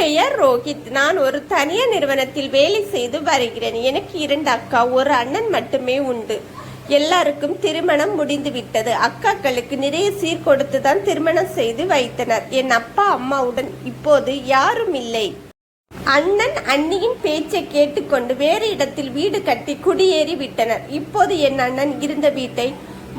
பெயர் ரோஹித். நான் ஒரு தனியார் நிறுவனத்தில் வேலை செய்து வருகிறேன். எனக்கு இரண்டு அக்கா ஒரு அண்ணன் மட்டுமே உண்டு. எல்லாருக்கும் திருமணம் முடிந்து விட்டது அக்காக்களுக்கு நிறைய சீர்கொடுத்து தான் திருமணம் செய்து வைத்தனர். என் அப்பா அம்மாவுடன் இப்போது யாரும் இல்லை. அண்ணன் அண்ணியின் பேச்சை கேட்டுக்கொண்டு வேறு இடத்தில் வீடு கட்டி குடியேறி விட்டனர் இப்போது என் அண்ணன் இருந்த வீட்டை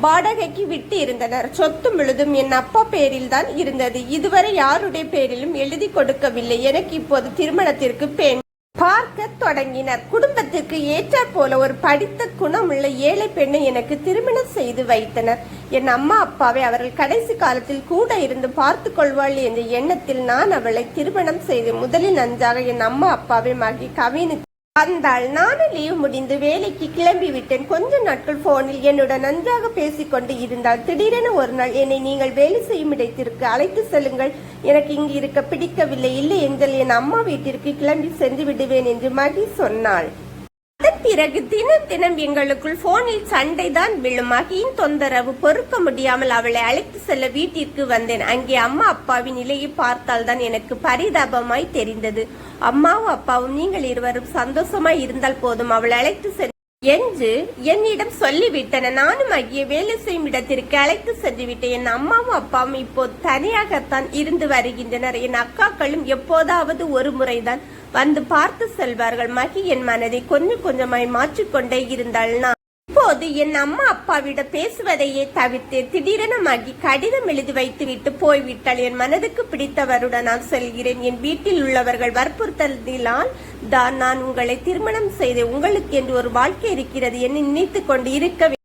வாடகைக்கு விட்டு இருந்தனர். சொத்து முழுதும் என் அப்பா பேரில் தான் இருந்தது. இதுவரை யாருடைய பேரிலும் எழுதி கொடுக்கவில்லை. எனக்கு இப்போது திருமணத்திற்கு பெண் பார்க்க தொடங்கினர். குடும்பத்திற்கு ஏற்றாற் போல ஒரு படித்த குணமுள்ள ஏழை பெண்ணை எனக்கு திருமணம் செய்து வைத்தனர். என் அம்மா அப்பாவை அவர்கள் கடைசி காலத்தில் கூட இருந்து பார்த்து கொள்வாள் என்ற எண்ணத்தில் நான் அவளை திருமணம் செய்து முதலில் நன்றாக என் அம்மா அப்பாவை மகி கவினுக்கு வந்தாள் நானும் லீவ் முடிந்து வேலைக்கு கிளம்பி விட்டேன். கொஞ்ச நாட்கள் போனில் என்னுடன் நன்றாக பேசிக்கொண்டு இருந்தால் திடீரென ஒரு நாள் என்னை நீங்கள் வேலை செய்யும் இடத்திற்கு அழைத்து செல்லுங்கள். எனக்கு இங்கு இருக்க பிடிக்கவில்லை. இல்லை என்றால் என் அம்மா வீட்டிற்கு கிளம்பி சென்று விடுவேன் என்று மகி சொன்னாள். பிறகு தினம் தினம் எங்களுக்குள் போனில் சண்டை தான் விழும். மகியின் தொந்தரவு பொறுக்க முடியாமல் அவளை அழைத்து செல்ல வீட்டிற்கு வந்தேன். அங்கே அம்மா அப்பாவின் நிலையை பார்த்தால்தான் எனக்கு பரிதாபமாய் தெரிந்தது. அம்மாவும் அப்பாவும் நீங்கள் இருவரும் சந்தோஷமாய் இருந்தால் போதும். அவளை அழைத்து சென்று என்று என்னிடம் சொல்லிவிட்டன. நானும் அங்கே வேலை செய்யும் இடத்திற்கு அழைத்து சென்று விட்டேன் என் அம்மாவும் அப்பாவும் இப்போது தனியாகத்தான் இருந்து வருகின்றனர். என் அக்காக்களும் எப்போதாவது ஒரு முறைதான் வந்து பார்த்து செல்வார்கள். மகி என் மனதை கொஞ்சம் கொஞ்சமாய் மாற்றிக்கொண்டே இருந்தாள். நான் இப்போது என் அம்மா அப்பாவிடம் பேசுவதையே தவிர்த்து திடீரென மகி கடிதம் எழுதி வைத்துவிட்டு போய்விட்டாள். என் மனதுக்கு பிடித்தவருடன் நான் செல்கிறேன். என் வீட்டில் உள்ளவர்கள் வற்புறுத்தலால் தான் நான் உங்களை திருமணம் செய்து உங்களுக்கு என்று ஒரு வாழ்க்கை இருக்கிறது என்று நினைத்துக் கொண்டு இருக்க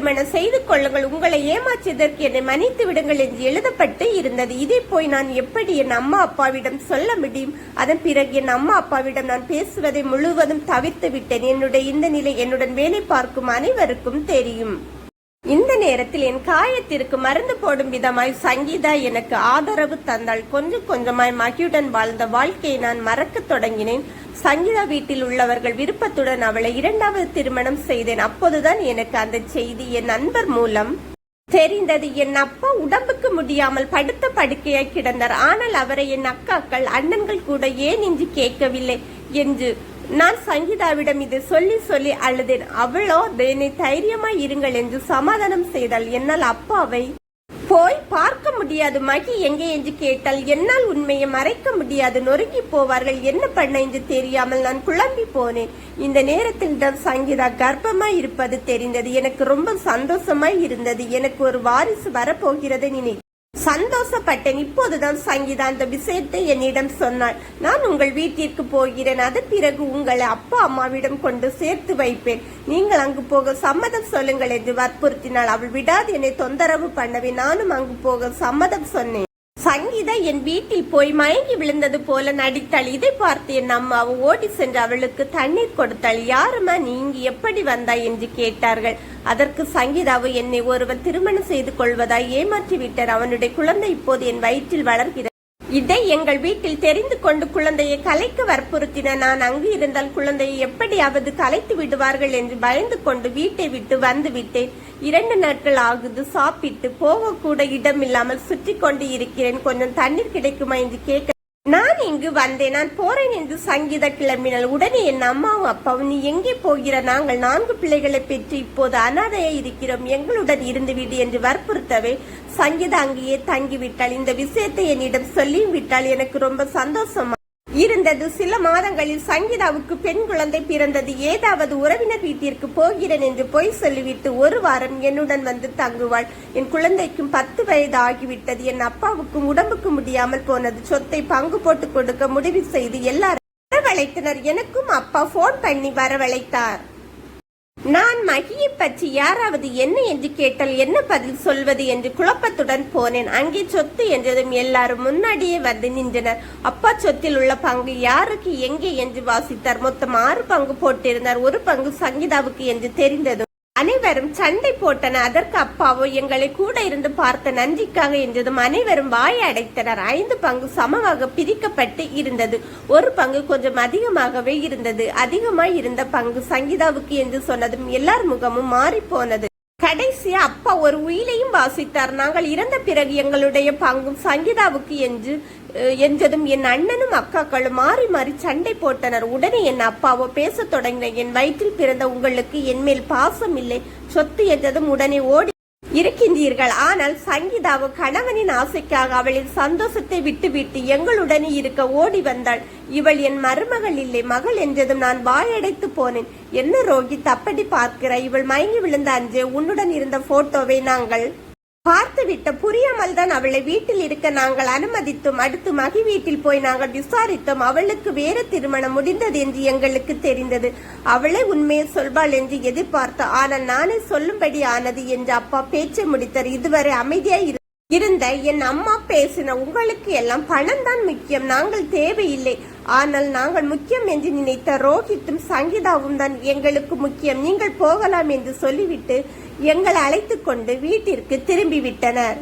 திருமணம் செய்து கொள்ளுங்கள். உங்களை ஏமாற்றியதற்கு என்னை மன்னித்து விடுங்கள் என்று எழுதப்பட்டு இருந்தது. இதை போய் நான் எப்படி என் அம்மா அப்பாவிடம் சொல்ல முடியும்? அதன் பிறகு என் அம்மா அப்பாவிடம் நான் பேசுவதை முழுவதும் தவிர்த்து விட்டேன். என்னுடைய இந்த நிலை என்னுடன் வேலை பார்க்கும் அனைவருக்கும் தெரியும். இந்த நேரத்தில் என் காயத்திற்கு மருந்து போடும் விதமாய் சங்கீதா எனக்கு ஆதரவு தந்தாள். கொஞ்சம் கொஞ்சமாய் மகியுடன் வாழ்ந்த வாழ்க்கையை நான் மறக்கத் தொடங்கினேன். சங்கீதா வீட்டில் உள்ளவர்கள் விருப்பத்துடன் அவளை இரண்டாவது திருமணம் செய்தேன். அப்போதுதான் எனக்கு அந்த செய்தி என் நண்பர் மூலம் தெரிந்தது. என் அப்பா உடம்புக்கு முடியாமல் படுத்த படுக்கையாய் கிடந்தார். ஆனால் அவரை என் அக்காக்கள் அண்ணன்கள் கூட ஏன் இன்று கேட்கவில்லை? என்று நான் சங்கீதாவிடம் இதை சொல்லி சொல்லி அழுதேன். அவளோ தேனை தைரியமாய் இருங்கள் என்று சமாதானம் செய்தாள். என்னால் அப்பாவை போய் பார்க்க முடியாது. மகி எங்கே என்று கேட்டால் என்னால் உண்மையை மறைக்க முடியாது. நொறுங்கி போவார்கள். என்ன பண்ண என்று தெரியாமல் நான் குழம்பி போனேன். இந்த நேரத்தில் தான் சங்கீதா கர்ப்பமாய் இருப்பது தெரிந்தது. எனக்கு ரொம்ப சந்தோஷமாய் இருந்தது. எனக்கு ஒரு வாரிசு வரப்போகிறது. நினை சந்தோஷப்பட்டேன். இப்போதுதான் சங்கீதா அந்த விஷயத்தை என்னிடம் சொன்னாள். நான் உங்கள் வீட்டிற்கு போகிறேன். அதன் பிறகு உங்களை அப்பா அம்மாவிடம் கொண்டு சேர்த்து வைப்பேன். நீங்கள் அங்கு போக சம்மதம் சொல்லுங்கள் என்று வற்புறுத்தினாள். அவள் விடாது என்னை தொந்தரவு பண்ணவே. நானும் அங்கு போக சம்மதம் சொன்னேன். சங்கீதா என் வீட்டில் போய் மயங்கி விழுந்தது போல நடித்தாள் இதை பார்த்து என் அம்மா ஓடி சென்று அவளுக்கு தண்ணீர் கொடுத்தாள் யாருமா நீங்க எப்படி வந்தாய்? என்று கேட்டார்கள். அதற்கு சங்கீதாவு என்னை ஒருவர் திருமணம் செய்து கொள்வதாய் ஏமாற்றி விட்டார் அவனுடைய குழந்தை இப்போது என் வயிற்றில் வளர்கிறது. இதை எங்கள் வீட்டில் தெரிந்து கொண்டு குழந்தையை கலைக்க வற்புறுத்தின நான் அங்கு இருந்தால் குழந்தையை எப்படியாவது கலைத்து விடுவார்கள் என்று பயந்து கொண்டு வீட்டை விட்டு வந்து விட்டேன். இரண்டு நாட்கள் ஆகுது சாப்பிட்டு போக கூட இடமில்லாமல் சுற்றி கொண்டு இருக்கிறேன். கொஞ்சம் தண்ணீர் கிடைக்குமா என்று கேட்க நான் இங்கு வந்தேன் நான் போறேன் என்று சங்கீதா கிளம்பினாள். உடனே என் அம்மாவும் அப்பாவும் நீ எங்கே போகிற? நாங்கள் நான்கு பிள்ளைகளை பெற்று இப்போது அனாதையா இருக்கிறோம். எங்களுடன் இருந்து விடு என்று வற்புறுத்தவே சங்கீதா அங்கேயே தங்கிவிட்டாள். இந்த விஷயத்தை என்னிடம் சொல்லியும் விட்டால் எனக்கு ரொம்ப சந்தோஷமா அல்லது சில மாதங்களில் சங்கீதாவுக்கு பெண் குழந்தை பிறந்தது. ஏதாவது உறவினர் வீட்டிற்கு போகிறேன் என்று பொய் சொல்லிவிட்டு ஒரு வாரம் என்னுடன் வந்து தங்குவாள். என் குழந்தைக்கும் பத்து வயது ஆகிவிட்டது. என் அப்பாவுக்கும் உடம்புக்கு முடியாமல் போனது. சொத்தை பங்கு போட்டு கொடுக்க முடிவு செய்து எல்லாரும் வரவழைத்தனர். எனக்கும் அப்பா போன் பண்ணி வரவழைத்தார். நான் மகியை பற்றி யாராவது என்ன என்று கேட்டால் என்ன பதில் சொல்வது என்று குழப்பத்துடன் போனேன். அங்கே சொத்து என்றதும் எல்லாரும் முன்னாடியே வந்து நின்றனர். அப்பா சொத்தில் உள்ள பங்கு யாருக்கு எங்கே என்று வாசித்தார். மொத்தம் ஆறு பங்கு போட்டிருந்தார். ஒரு பங்கு சங்கீதாவுக்கு என்று தெரிந்ததும் அனைவரும் சண்டை போட்டன. அதற்கு அப்பாவோ எங்களை கூட இருந்து பார்த்த நந்திக்காக என்றதும் அனைவரும் வாய் அடைத்தனர். ஐந்து பங்கு சமமாக பிரிக்கப்பட்டு இருந்தது. ஒரு பங்கு கொஞ்சம் அதிகமாகவே இருந்தது. அதிகமாய் இருந்த பங்கு சங்கீதாவுக்கு என்று சொன்னதும் எல்லார் முகமும் மாறி போனது கடைசியா அப்பா ஒரு உயிலையும் வாசித்தார். நாங்கள் இறந்த பிறகு எங்களுடைய பங்கும் சங்கீதாவுக்கு என்று என்றதும் என் அண்ணனும் அக்காக்களும் மாறி மாறி சண்டை போட்டனர். உடனே என் அப்பாவோ பேசத் தொடங்கின என் வயிற்றில் பிறந்த உங்களுக்கு என் மேல் பாசம் இல்லை சொத்து என்றதும் உடனே ஓடி இருக்கின்றீர்கள். ஆனால் சங்கீதாவு கணவனின் ஆசைக்காக அவளின் சந்தோஷத்தை விட்டுவிட்டு எங்களுடன் இருக்க ஓடி வந்தாள். இவள் என் மருமகள் இல்லை மகள் என்றதும் நான் வாயடைத்து போனேன். என்ன ரோகி அப்படி பார்க்கிற இவள் மயங்கி விழுந்த அன்று உன்னுடன் இருந்த போட்டோவை நாங்கள் பார்த்துவிட்ட புரியாமல் தான் அவளை வீட்டில் இருக்க நாங்கள் அனுமதித்தோம். அடுத்து மகி வீட்டில் போய் நாங்கள் விசாரித்தோம். அவளுக்கு வேற திருமணம் முடிந்தது என்று எங்களுக்கு தெரிந்தது. அவளே உண்மையை சொல்வாள் என்று எதிர்பார்த்தோம் ஆனால் நானே சொல்லும்படி ஆனது என்று அப்பா பேச்சை முடித்தார். இதுவரை அமைதியாய் இரு- இருந்த என் அம்மா பேசின உங்களுக்கு எல்லாம் பணம் தான் முக்கியம். நாங்கள் தேவையில்லை. ஆனால் நாங்கள் முக்கியம் என்று நினைத்த ரோஹித்தும் சங்கீதாவும் தான் எங்களுக்கு முக்கியம். நீங்கள் போகலாம் என்று சொல்லிவிட்டு எங்களை அழைத்து கொண்டு வீட்டிற்கு திரும்பிவிட்டனர்.